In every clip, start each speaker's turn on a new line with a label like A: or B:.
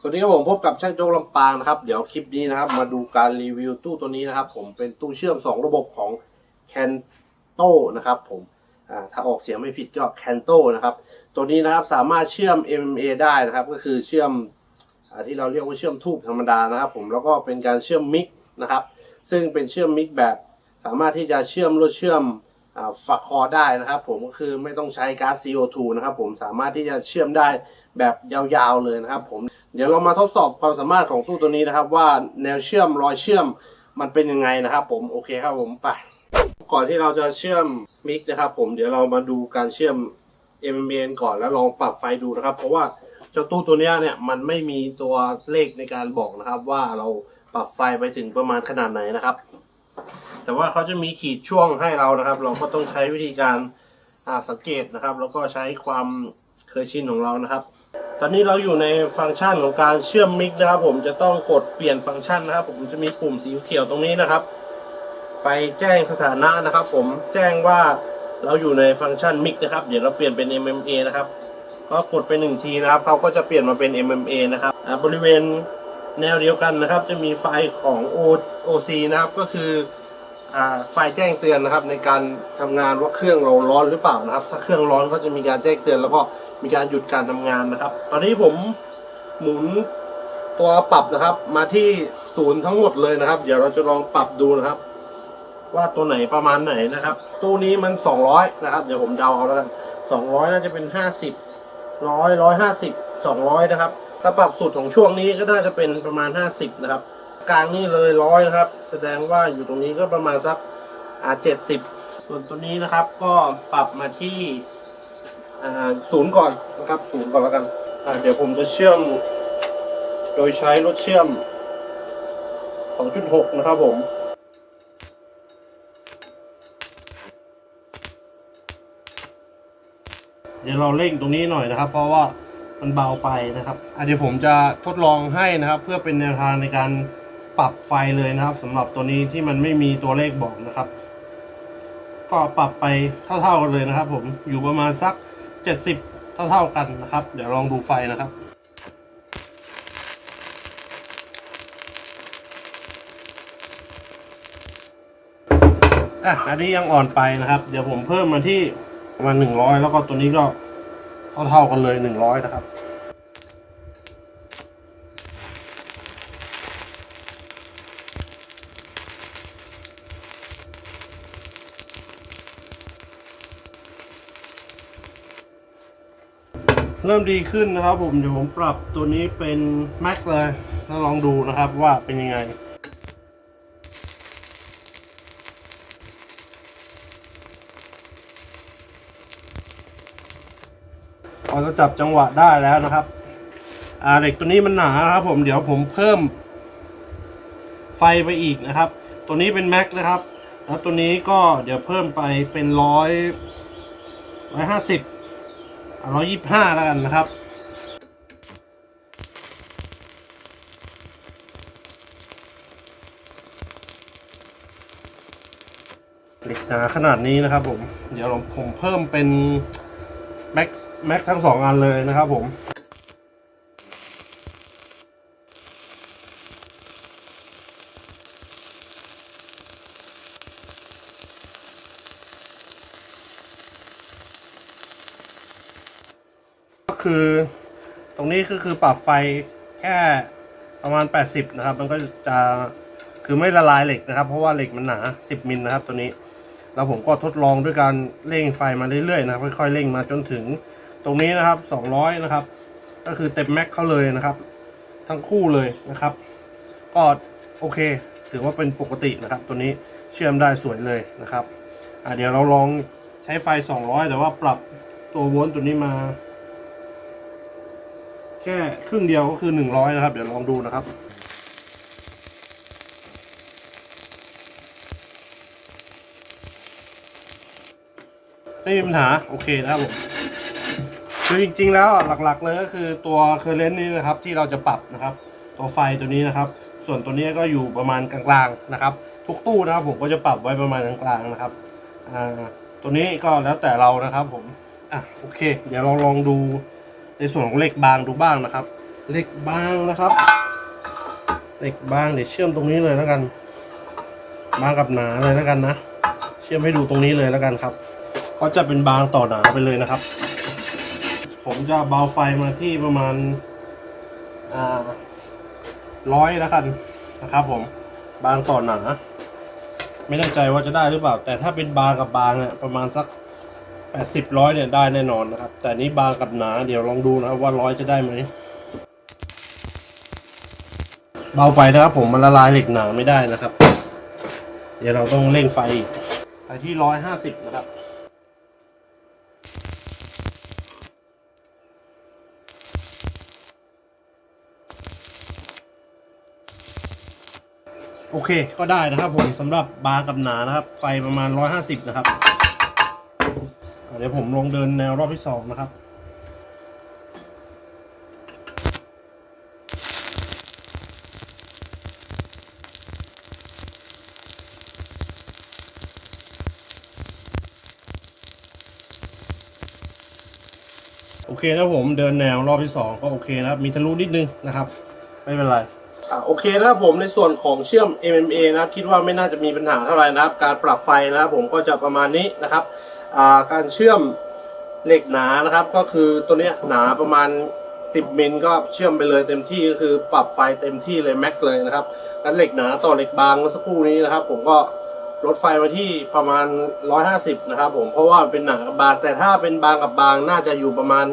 A: สวัสดีครับผมพบกับช่างโจ๊กลำปางนะครับ เดี๋ยวคลิปนี้นะครับ มาดูการรีวิวตู้ตัวนี้นะครับ ผมเป็นตู้เชื่อม 2 ระบบของ Canto นะครับผมถ้าออกเสียงไม่ผิดก็ Canto นะครับ ตัวนี้นะครับสามารถเชื่อม MMA ได้นะครับ ก็คือเชื่อมอที่เราเรียกว่าเชื่อมทูบธรรมดานะครับ ผมแล้วก็เป็นการเชื่อมมิกนะครับ ซึ่งเป็นเชื่อมมิกแบบ สามารถที่จะเชื่อมลวดเชื่อม ฝักคอได้นะครับ ผมก็คือไม่ต้องใช้ก๊าซ CO2 นะครับ ผมสามารถที่จะเชื่อมได้แบบยาวๆเลยนะครับ ผมเดี๋ยวเรามาทดสอบความสามารถของตู้ตัวนี้นะครับ ว่าแนวเชื่อมรอยเชื่อมมันเป็นยังไงนะครับ ผมโอเคครับผมไปก่อนที่เราจะเชื่อมมิกนะครับ ผมเดี๋ยวเรามาดูการเชื่อม m m n ก่อนแล้วลองปรับไฟดูนะครับ เพราะว่าเจ้าตู้ตัวนี้เนี่ยมันไม่มีตัวเลขในการบอกนะครับ ว่าเราปรับไฟไปถึงประมาณขนาดไหนนะครับ แต่ว่าเขาจะมีขีดช่วงให้เรานะครับ เราก็ต้องใช้วิธีการสังเกตนะครับ แล้วก็ใช้ความเคยชินของเรานะครับ ตอนนี้เราอยู่ในฟังก์ชันของการเชื่อมมิกนะครับ ผมจะต้องกดเปลี่ยนฟังก์ชันนะครับ ผมจะมีปุ่มสีเขียวตรงนี้นะครับ ไปแจ้งสถานะนะครับ ผมแจ้งว่าเราอยู่ในฟังก์ชันมิกนะครับ เดี๋ยวเราเปลี่ยนเป็น MMA นะครับก็กดไปหนึ่งทีนะครับเขาก็จะเปลี่ยนมาเป็น MMA นะครับบริเวณแนวเดียวกันนะครับ จะมีไฟของ O OC นะครับก็คือ ไฟแจ้งเตือนนะครับ ในการทำงานว่าเครื่องเราร้อนหรือเปล่านะครับ ถ้าเครื่องร้อนก็จะมีการแจ้งเตือน แล้วก็มีการหยุดการทำงานนะครับ ตอนนี้ผมหมุนตัวปรับนะครับ มาที่ศูนย์ทั้งหมดเลยนะครับ เดี๋ยวเราจะลองปรับดูนะครับ ว่าตัวไหนประมาณไหนนะครับ ตู้นี้มัน 200 นะครับ เดี๋ยวผมเดาเอาแล้วกัน200 น่าจะเป็น 50ร้อยร้อยห้าสิบสองร้อยนะครับถ้าปรับสุดของช่วงนี้ก็น่าจะเป็นประมาณ 50 นะครับ กลางนี่เลยร้อยนะครับ แสดงว่าอยู่ตรงนี้ก็ประมาณสักอ่าเจ็ดสิบส่วนตัวนี้นะครับ ก็ปรับมาที่อ่าศูนย์ก่อนนะครับศูนย์ก่อนแล้วกันอ่าเดี๋ยวผมจะเชื่อม โดยใช้รถเชื่อม 2.6 นะครับผมเดี๋ยวเราเร่งตรงนี้หน่อยนะครับ เพราะว่ามันเบาไปนะครับเดี๋ยวผมจะทดลองให้นะครับ เพื่อเป็นแนวทางในการ ปรับไฟเลยนะครับสำหรับตัวนี้ที่มันไม่มีตัวเลขบอกนะครับ ก็ปรับไปเท่าๆกันเลยนะครับ ผมอยู่ประมาณสัก 70 เท่าๆกันนะครับ เดี๋ยวลองดูไฟนะครับอะอันนี้ยังอ่อนไปนะครับ เดี๋ยวผมเพิ่มมาที่ประมาณหนึ่งร้อยแล้วก็ตัวนี้ก็เท่าๆกันเลยหนึ่งร้อยนะครับ เริ่มดีขึ้นนะครับผมเดี๋ยวผมปรับตัวนี้เป็น Max เลยแล้วลองดูนะครับว่าเป็นยังไงพอจะจับจังหวะได้แล้วนะครับอ่าเหล็กตัวนี้มันหนานะครับ ผมเดี๋ยวผมเพิ่มไฟไปอีกนะครับ ตัวนี้เป็นแม็กนะครับ แล้วตัวนี้ก็เดี๋ยวเพิ่มไปเป็นร้อยร้อยห้าสิบ ร้อยยี่ห้าแล้วกันนะครับ เหล็กหนาขนาดนี้นะครับผม เดี๋ยวผมเพิ่มเป็นแม็กแม็กทั้งสองอันเลยนะครับผม คือ ตรงนี้ก็คือปรับไฟแค่ประมาณ 80 นะครับ มันก็จะคือไม่ละลายเหล็กนะครับ เพราะว่าเหล็กมันหนา 10 มิลนะครับ ตัวนี้ แล้วผมก็ทดลองด้วยการเร่งไฟมาเรื่อยๆนะครับ ค่อยๆเร่งมาจนถึงตรงนี้นะครับ 200 นะครับ ก็คือเต็มแม็กเข้าเลยนะครับ ทั้งคู่เลยนะครับ ก็โอเค ถือว่าเป็นปกตินะครับ ตัวนี้เชื่อมได้สวยเลยนะครับ อะเดี๋ยวเราลองใช้ไฟ 200 แต่ว่าปรับตัวโวลต์ตัวนี้มา แค่ครึ่งเดียวก็คือ100นะครับ เดี๋ยวลองดูนะครับไม่มีปัญหาโอเคนะครับผมคือจริงๆแล้วหลักๆเลยก็คือตัวเคอร์เรนต์นี้นะครับที่เราจะปรับนะครับ ตัวไฟตัวนี้นะครับ ส่วนตัวนี้ก็อยู่ประมาณกลางๆนะครับ ทุกตู้นะครับผมก็จะปรับไว้ประมาณกลางๆนะครับอ่าตัวนี้ก็แล้วแต่เรานะครับผมอะโอเค เดี๋ยวเราลองดู ในส่วนของเหล็กบางดูบ้างนะครับ เหล็กบางนะครับ เหล็กบางเดี๋ยวเชื่อมตรงนี้เลยแล้วกัน บางกับหนาเลยแล้วกันนะ เชื่อมให้ดูตรงนี้เลยแล้วกันครับ ก็จะเป็นบางต่อหนาไปเลยนะครับ ผมจะเบาไฟมาที่ประมาณอ่าร้อยแล้วกันนะครับ ผม บางต่อหนา ไม่แน่ใจว่าจะได้หรือเปล่า แต่ถ้าเป็นบางกับบางเนี่ยประมาณสัก แปดสิบร้อยเนี่ยได้แน่นอนนะครับ แต่นี้บางกับหนาเดี๋ยวลองดูนะครับว่าร้อยจะได้ไหมเบาไปนะครับผมมันละลายเหล็กหนาไม่ได้นะครับ เดี๋ยวเราต้องเร่งไฟไปที่ร้อยห้าสิบนะครับโอเคก็ได้นะครับผมสำหรับบางกับหนานะครับไฟประมาณ 150 นะครับ เดี๋ยวผมลงเดินแนวรอบที่สองนะครับ โอเคนะผมเดินแนวรอบที่สองก็โอเคนะครับ มีทะลุนิดนึงนะครับ ไม่เป็นไรโอเคนะครับผมในส่วนของเชื่อม MMA นะครับคิดว่าไม่น่าจะมีปัญหาเท่าไหร่นะครับ การปรับไฟนะครับผมก็จะประมาณนี้นะครับ การเชื่อมเหล็กหนานะครับ ก็คือตัวเนี้ยหนาประมาณ 10มิลก็เชื่อมไปเลยเต็มที่ก็คือปรับไฟเต็มที่เลยแม็กเลยนะครับกันเหล็กหนาต่อเหล็กบางเมื่อสักครู่นี้นะครับ ผมก็ลดไฟมาที่ประมาณ 150 นะครับ ผมเพราะว่าเป็นหนากับบางแต่ถ้าเป็นบางกับบางน่าจะอยู่ประมาณ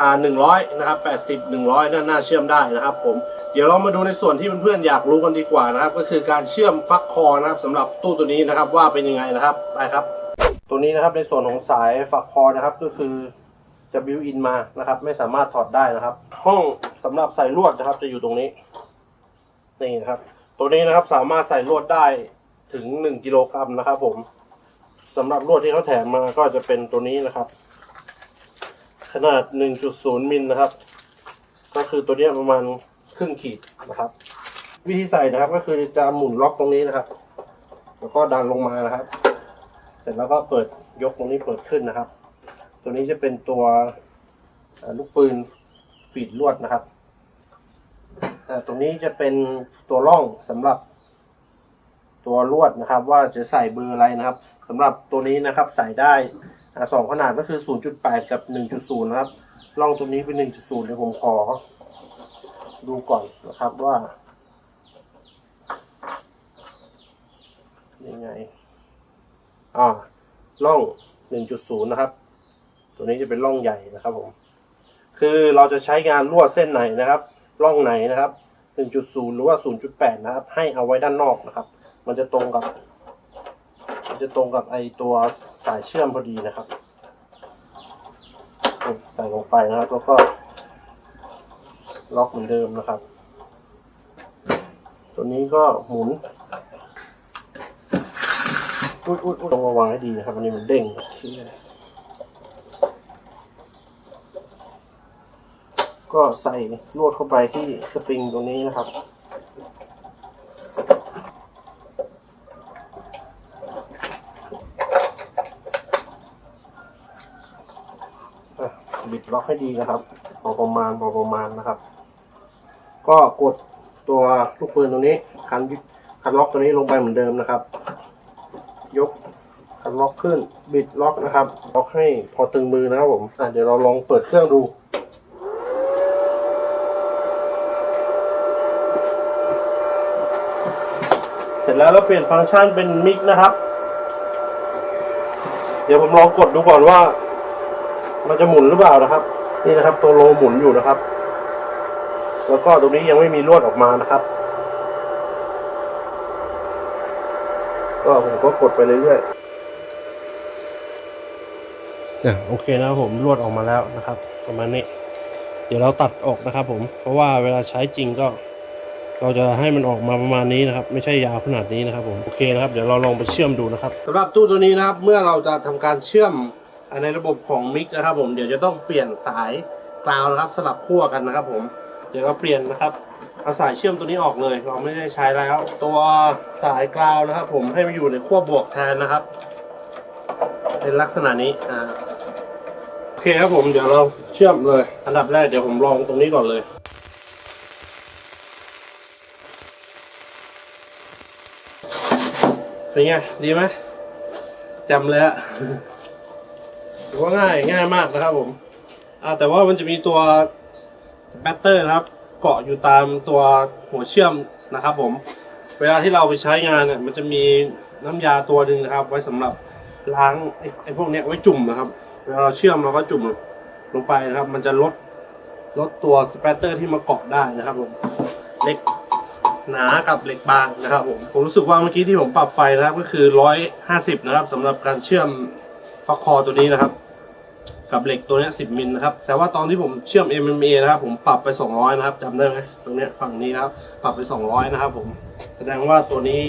A: อ่าหนึ่งร้อยนะครับแปดสิบหนึ่งร้อยน่าน่าเชื่อมได้นะครับ ผมเดี๋ยวเรามาดูในส่วนที่เพื่อนๆอยากรู้กันดีกว่านะครับ ก็คือการเชื่อมฟักคอนะครับสำหรับตู้ตัวนี้นะครับว่าเป็นยังไงนะครับไปครับ ตัวนี้นะครับในส่วนของสายฟักคอนะครับก็คือจะบิวอินมานะครับ ไม่สามารถถอดได้นะครับ ห้องสำหรับใส่ลวดนะครับ จะอยู่ตรงนี้นี่นะครับ ตัวนี้นะครับสามารถใส่ลวดได้ถึงหนึ่งกิโลกรัมนะครับ ผมสำหรับลวดที่เขาแถมมาก็จะเป็นตัวนี้นะครับ ขนาด 1.0 มิลนะครับ ก็คือตัวนี้ประมาณครึ่งขีดนะครับ วิธีใส่นะครับก็คือจะหมุนล็อกตรงนี้นะครับ แล้วก็ดันลงมานะครับ เสร็จแล้วก็เปิดยกตรงนี้เปิดขึ้นนะครับ ตัวนี้จะเป็นตัวลูกปืนฟีดลวดนะครับอ่ตรงนี้จะเป็นตัวร่องสำหรับ ตัวลวดนะครับ ว่าจะใส่เบอร์อะไรนะครับสำหรับตัวนี้นะครับใส่ได้สองขนาดก็คือ 0.8 กับ 1.0 นะครับล่องตัวนี้เป็น 1.0เดี๋ยวผมขอดูก่อนนะครับว่ายังไง อ่าล่อง 1.0 นะครับ ตัวนี้จะเป็นล่องใหญ่นะครับผม คือเราจะใช้งานลวดเส้นไหนนะครับล่องไหนนะครับ 1.0 หรือว่า 0.8 นะครับ ให้เอาไว้ด้านนอกนะครับ มันจะตรงกับ มันจะตรงกับไอตัวสายเชื่อมพอดีนะครับ ใส่ลงไปนะครับ แล้วก็ล็อกเหมือนเดิมนะครับ ตัวนี้ก็หมุน อุ้ยอุ้ยอุ้ยต้องระวังให้ดีนะครับอันนี้มันเด้งโอเคก็ใส่ลวดเข้าไปที่สปริงตรงนี้นะครับบิดล็อกให้ดีนะครับพอประมาณพอประมาณนะครับ ก็กดตัวลูกปืนตรงนี้คันคันล็อกตัวนี้ลงไปเหมือนเดิมนะครับ ล็อกขึ้นบิดล็อกนะครับล็อกให้พอตึงมือนะครับผมอะเดี๋ยวเราลองเปิดเครื่องดูเสร็จแล้วเราเปลี่ยนฟังก์ชันเป็นมิกนะครับ เดี๋ยวผมลองกดดูก่อนว่า มันจะหมุนหรือเปล่านะครับ นี่นะครับ ตัวโลหมุนอยู่นะครับ แล้วก็ตรงนี้ยังไม่มีลวดออกมานะครับ ก็ผมก็กดไปเรื่อยๆ เนี่ยโอเคนะครับผมลวดออกมาแล้วนะครับ ประมาณนี้ เดี๋ยวเราตัดออกนะครับ ผมเพราะว่าเวลาใช้จริงก็ เราจะให้มันออกมาประมาณนี้นะครับ ไม่ใช่ยาวขนาดนี้นะครับ ผมโอเคนะครับ เดี๋ยวเราลองไปเชื่อมดูนะครับสำหรับตู้ตัวนี้นะครับ เมื่อเราจะทำการเชื่อมในระบบของมิกนะครับ ผมเดี๋ยวจะต้องเปลี่ยนสายกราวนะครับ สลับขั้วกันนะครับ ผมเดี๋ยวเราเปลี่ยนนะครับเอาสายเชื่อมตัวนี้ออกเลย เราไม่ได้ใช้แล้ว ตัวสายกราวนะครับ ผมให้มาอยู่ในขั้วบวกแทนนะครับ เป็นลักษณะนี้อ่า เคครับผมเดี๋ยวเราเชื่อมเลย อันดับแรกเดี๋ยวผมลองตรงนี้ก่อนเลยเป็นไงดีไหมจำเลยอะถือว่าง่ายง่ายมากนะครับผมแต่ว่ามันจะมีตัวสแปตเตอร์ครับเกาะอยู่ตามตัวหัวเชื่อมนะครับผมเวลาที่เราไปใช้งานเนี่ยมันจะมีน้ำยาตัวหนึ่งนะครับ ไว้สำหรับล้างไอ้พวกเนี้ยไว้จุ่มนะครับ เวลาเราเชื่อมเราก็จุ่มลงไปนะครับ มันจะลดลดตัวสเปตเตอร์ที่มาเกาะได้นะครับผมเหล็กหนากับเหล็กบางนะครับผมผมรู้สึกว่าเมื่อกี้ที่ผมปรับไฟนะครับก็คือร้อยห้าสิบนะครับสำหรับการเชื่อมฟักคอตัวนี้นะครับ กับเหล็กตัวนี้ย10มิลนะครับ แต่ว่าตอนที่ผมเชื่อม MMA นะครับ ผมปรับไป200นะครับจำได้ไหมตรงเนี้ยฝั่งนี้นะครับ ปรับไป200นะครับ ผมแสดงว่าตัวนี้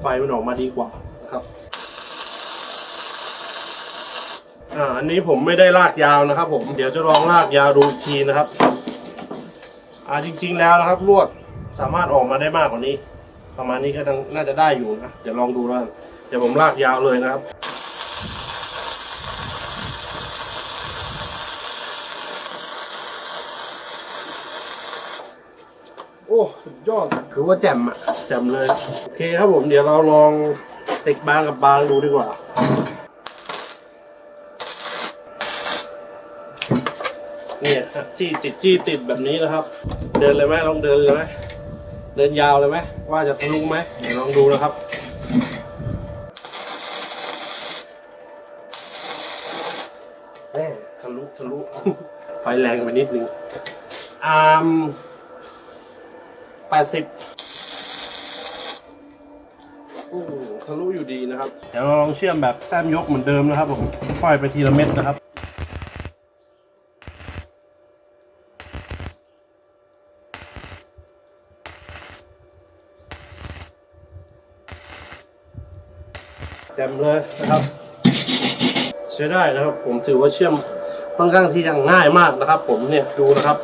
A: ไฟมันออกมาดีกว่านะครับ อ่าอันนี้ผมไม่ได้ลากยาวนะครับ ผมเดี๋ยวจะลองลากยาวดูอีกทีนะครับ อ่าจริง ๆแล้วนะครับลวดสามารถออกมาได้มากกว่านี้ ประมาณนี้ก็น่าจะได้อยู่นะเดี๋ยวลองดูแล้วกันเดี๋ยวผมลากยาวเลยนะครับโอ้สุดยอดคือว่าแจ่มอะแจ่มเลย โอเคครับผมเดี๋ยวเราลองติดบางกับบางดูดีกว่า เนี่ยจี้ติดจี้ติดแบบนี้นะครับ เดินเลยไหมลองเดินเลยไหมเดินยาวเลยไหมว่าจะทะลุไหมเดี๋ยวลองดูนะครับแม่ทะลุทะลุไฟแรงไปนิดนึงอาร์มแปดสิบทะลุอยู่ดีนะครับ เดี๋ยวเราลองเชื่อมแบบแต้มยกเหมือนเดิมนะครับผมค่อยไปทีละเม็ดนะครับ แจ่มเลยนะครับ ใช้ได้นะครับ ผมถือว่าเชื่อมค่อนข้างที่จะง่ายมากนะครับ ผมเนี่ยดูนะครับ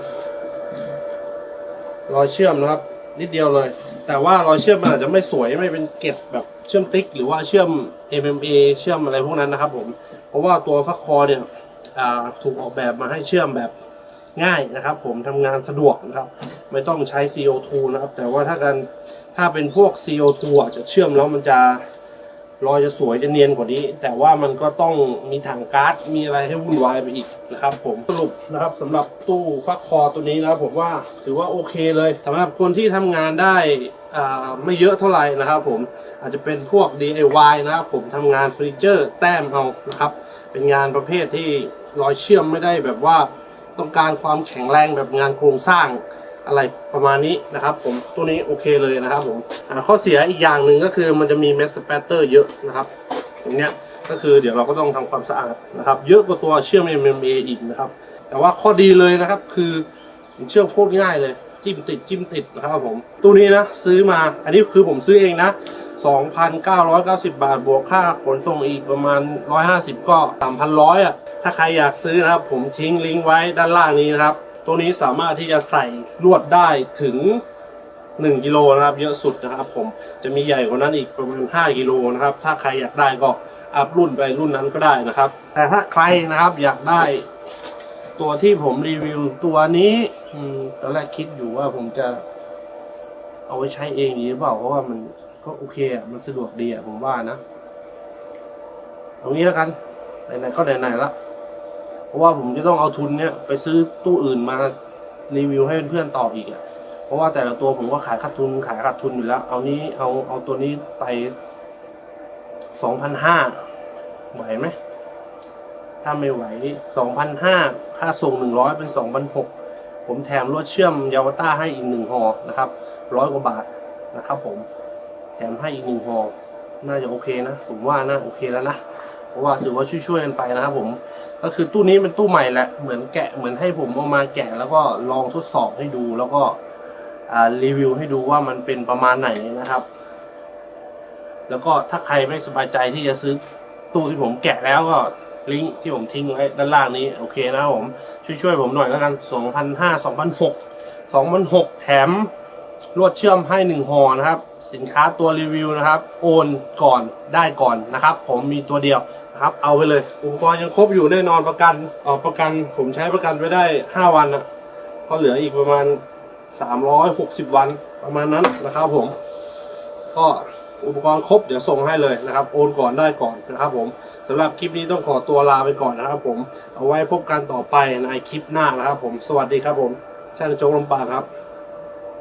A: รอยเชื่อมนะครับ นิดเดียวเลย แต่ว่ารอยเชื่อมมันอาจจะไม่สวยไม่เป็นเกล็ดแบบเชื่อมติ๊ก หรือว่าเชื่อม MMA เชื่อมอะไรพวกนั้นนะครับ ผม เพราะว่าตัวฟักคอเนี่ยถูกออกแบบมาให้เชื่อมแบบง่ายนะครับ ผมทำงานสะดวกนะครับ ไม่ต้องใช้ CO2 นะครับ แต่ว่าถ้าการถ้าเป็นพวก CO2 อะจะเชื่อมแล้วมันจะ รอยจะสวยจะเนียนกว่านี้ แต่ว่ามันก็ต้องมีถังก๊าซมีอะไรให้วุ่นวายไปอีกนะครับผมสรุปนะครับสำหรับตู้ฟักคอตัวนี้นะครับผมว่าถือว่าโอเคเลยสำหรับคนที่ทำงานได้อ่าไม่เยอะเท่าไหร่นะครับผมอาจจะเป็นพวก DIY นะครับผมทำงานเฟอร์นิเจอร์แต้มเอานะครับเป็นงานประเภทที่รอยเชื่อมไม่ได้แบบว่าต้องการความแข็งแรงแบบงานโครงสร้าง อะไรประมาณนี้นะครับ ผมตัวนี้โอเคเลยนะครับผมข้อเสียอีกอย่างหนึ่งก็คือมันจะมีเมสสเปเตอร์เยอะนะครับตรงเนี้ยก็คือเดี๋ยวเราก็ต้องทำความสะอาดนะครับ เยอะกว่าตัวเชื่อม MMA อีกนะครับ แต่ว่าข้อดีเลยนะครับคือเชื่อมโคตรง่ายเลย จิ้มติดจิ้มติดนะครับผมตัวนี้นะซื้อมาอันนี้คือผมซื้อเองนะ 2,990 บาท บวกค่าขนส่งอีกประมาณ 150 ก็ 3,100อะถ้าใครอยากซื้อนะครับ ผมทิ้งลิงก์ไว้ด้านล่างนี้นะครับ ตัวนี้สามารถที่จะใส่ลวดได้ถึง 1กิโลนะครับ เยอะสุดนะครับ ผมจะมีใหญ่กว่านั้นอีกประมาณ 5กิโลนะครับ ถ้าใครอยากได้ก็อัพรุ่นไปรุ่นนั้นก็ได้นะครับ แต่ถ้าใครนะครับอยากได้ตัวที่ผมรีวิวตัวนี้อตอนแรกคิดอยู่ว่าผมจะเอาไว้ใช้เองดีหรือเปล่าเพราะว่ามันก็โอเคอะมันสะดวกดีอะผมว่านะ ตรงนี้แล้วกันไหนๆก็ไหนๆละ เพราะว่าผมจะต้องเอาทุนเนี้ยไปซื้อตู้อื่นมารีวิวให้เพื่อนๆต่ออีกอะเพราะว่าแต่ละตัวผมก็ขายขาดทุนขายขาดทุนอยู่แล้ว เอานี้เอาเอาตัวนี้ไปสองพันห้าไหวไหมถ้าไม่ไหวสองพันห้าค่าส่งหนึ่งร้อยเป็นสองพันหกผมแถมลวดเชื่อมยาวต้าให้อีกหนึ่งห่อนะครับร้อยกว่าบาทนะครับ ผม แถมให้อีกหนึ่งห่อน่าจะโอเคนะ ผมว่าน่าโอเคแล้วนะเพราะว่าถือว่าช่วยๆกันไปนะครับผม ก็คือตู้นี้เป็นตู้ใหม่แหละเหมือนแกะเหมือนให้ผมเอามาแกะ แล้วก็ลองทดสอบให้ดูแล้วก็รีวิวให้ดูว่ามันเป็นประมาณไหนนะครับ แล้วก็ถ้าใครไม่สบายใจที่จะซื้อตู้ที่ผมแกะแล้วก็ลิงก์ที่ผมทิ้งไว้ด้านล่างนี้โอเคนะครับผมช่วยๆผมหน่อยแล้วกัน 2,500 2,600 2,600 แถมลวดเชื่อมให้หนึ่งห่อนะครับ สินค้าตัวรีวิวนะครับ โอนก่อนได้ก่อนนะครับ ผมมีตัวเดียว ครับเอาไปเลย อุปกรณ์ยังครบอยู่แน่นอนประกันออกประกันผมใช้ประกันไว้ได้ 5 วันนะก็เหลืออีกประมาณ 360 วันประมาณนั้นนะครับผม ก็อุปกรณ์ครบเดี๋ยวส่งให้เลยนะครับ โอนก่อนได้ก่อนนะครับผมสำหรับคลิปนี้ต้องขอตัวลาไปก่อนนะครับผมเอาไว้พบกันต่อไปในคลิปหน้านะครับผมสวัสดีครับผมช่างโจ๊กลำปางครับ